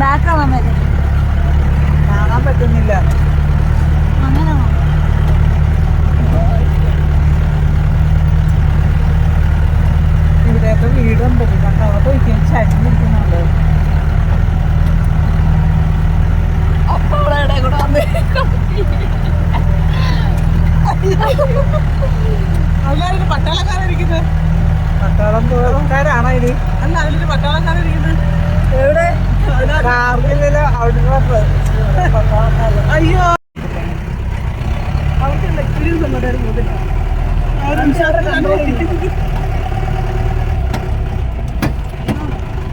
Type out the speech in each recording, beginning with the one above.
ബാക്കാവാൻ പറ്റും കാണാൻ പറ്റുന്നില്ല. അങ്ങനെ വാ. ഇവിടെയൊക്കെ വീടുണ്ട് കണ്ടോ അവിടെ ഒരിക്കലും ചരിഞ്ഞിരിക്കുന്നുണ്ട് അപ്പൊ അവിടെ ഇടയിൽ കൂടെ വന്ന് അതിലൊരു പട്ടാളക്കാരിക്കുന്നത് പട്ടാളക്കാരാണോ ഇത് അല്ല അതിലൊരു പട്ടാളക്കാരിക്കുന്നത് എവിടെ? കാർഗിലെ അയ്യോ. അവർക്ക് എക്സ്പീരിയൻസ് ഉണ്ട്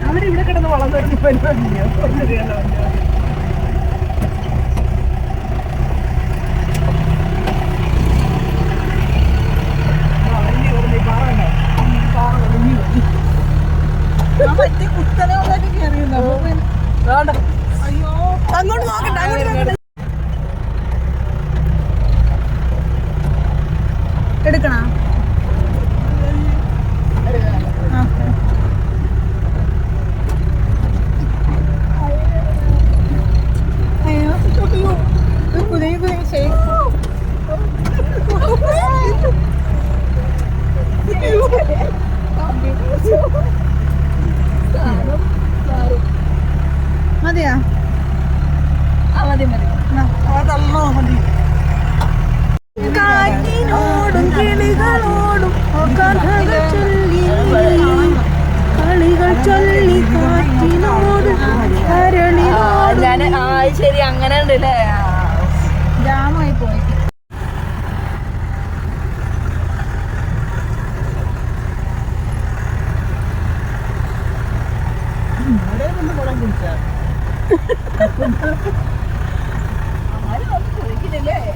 അവരിവിടെ കിടന്ന് വളർന്നു തരുന്ന പരിപാടിയോ മതിയാ മതി മതി. അതല്ലോ മതി. കാറ്റിനോടും കിളികളോടും കഥകൾ ചൊല്ലി. കളികൾ ചൊല്ലി കാറ്റിനോടും കരളിനോടും ഞാൻ ആ ശരി അങ്ങനെ ഉണ്ടല്ലേ ജാമായി പോയി ഇവിടെ നിന്ന് കുളം കുടിച്ചാ കേരളത്തിൽ ആയിരിക്കില്ല വേറെ ഒരു ഇറങ്ങുന്നില്ലാരും ബാലാച്ചനെ വാ വാ വാ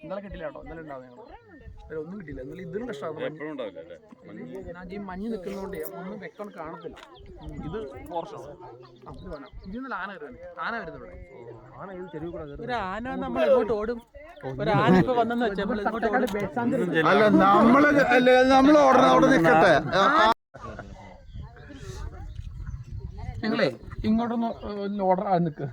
ഇന്നലെ കിട്ടില്ല കേട്ടോ. ഇന്നലെ ഉണ്ടാവും ഞങ്ങൾ ഒന്നും കിട്ടില്ല ഇന്നലെ ഇതിലും കഷ്ടമാണ് ഞാൻ ഈ മഞ്ഞ് നിൽക്കുന്നതുകൊണ്ട് ഒന്നും വ്യക്തം കാണത്തില്ല. ഇത് വേണം. ഇത് ഇന്നലെ ആന കയറുവാണ് ആന വരുന്നത് ഇവിടെ. ആന ഏത് ചെരുവ് കൂടെ കയറുന്നത്? ഒരു ആന നമ്മൾ എങ്ങോട്ട് ഓടും. അല്ല നമ്മൾ നമ്മൾ ഓടണം അവിടെ നിൽക്കട്ടെ നിങ്ങളെ ഇങ്ങോട്ടൊന്ന് ഓർഡർ ആ.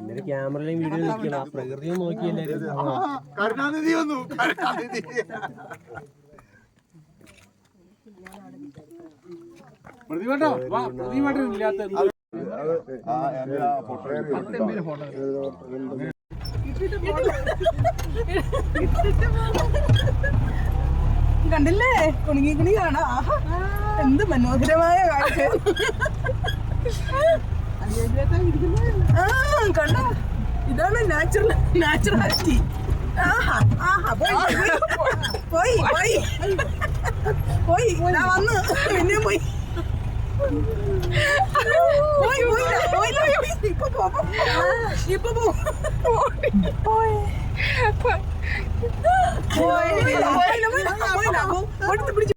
നിൽക്ക് ക്യാമറയിലും വീഡിയോ നിൽക്കണം? പ്രകൃതിയും നോക്കിയല്ലേ കരുണാനിധി വന്നു. കരുണാനിധി. കണ്ടില്ലേ? കുണുങ്ങി കുണി കാണാ. ആഹാ. എന്ത് മനോഹരമായ കാഴ്ച ആ കണ്ടോ? ഇതാണ് നാച്ചുറൽ നാച്ചുറാലിറ്റി ആഹാ ആഹാ പോയി പോയി പോയി. പോയി ഞാൻ വന്ന്. പിന്നെ പോയി. പോയി പോയി പോയി. ഇപ്പൊ പോ പോ. ഇപ്പൊ പോയി. പോയി. പോയി പോയി പോയി പിടിച്ച്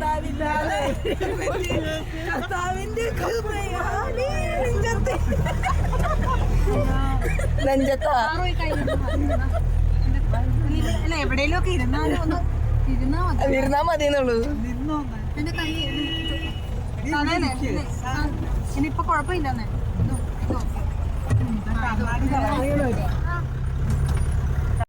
ഭർത്താവില്ലാതെ കർത്താവിന്റെ കൃപയാലേ നെഞ്ചത്തെ. നെഞ്ചത്താ. അല്ല എവിടെയെങ്കിലും ഒക്കെ ഇരുന്നാലും ഒന്ന് ഇരുന്നാ മതി. ഇരുന്നാ മതി എന്നുള്ളൂ എന്റെ കൈ അതേനെ ഇനിയിപ്പൊ കുഴപ്പമില്ലെന്നേ ഓക്കേ.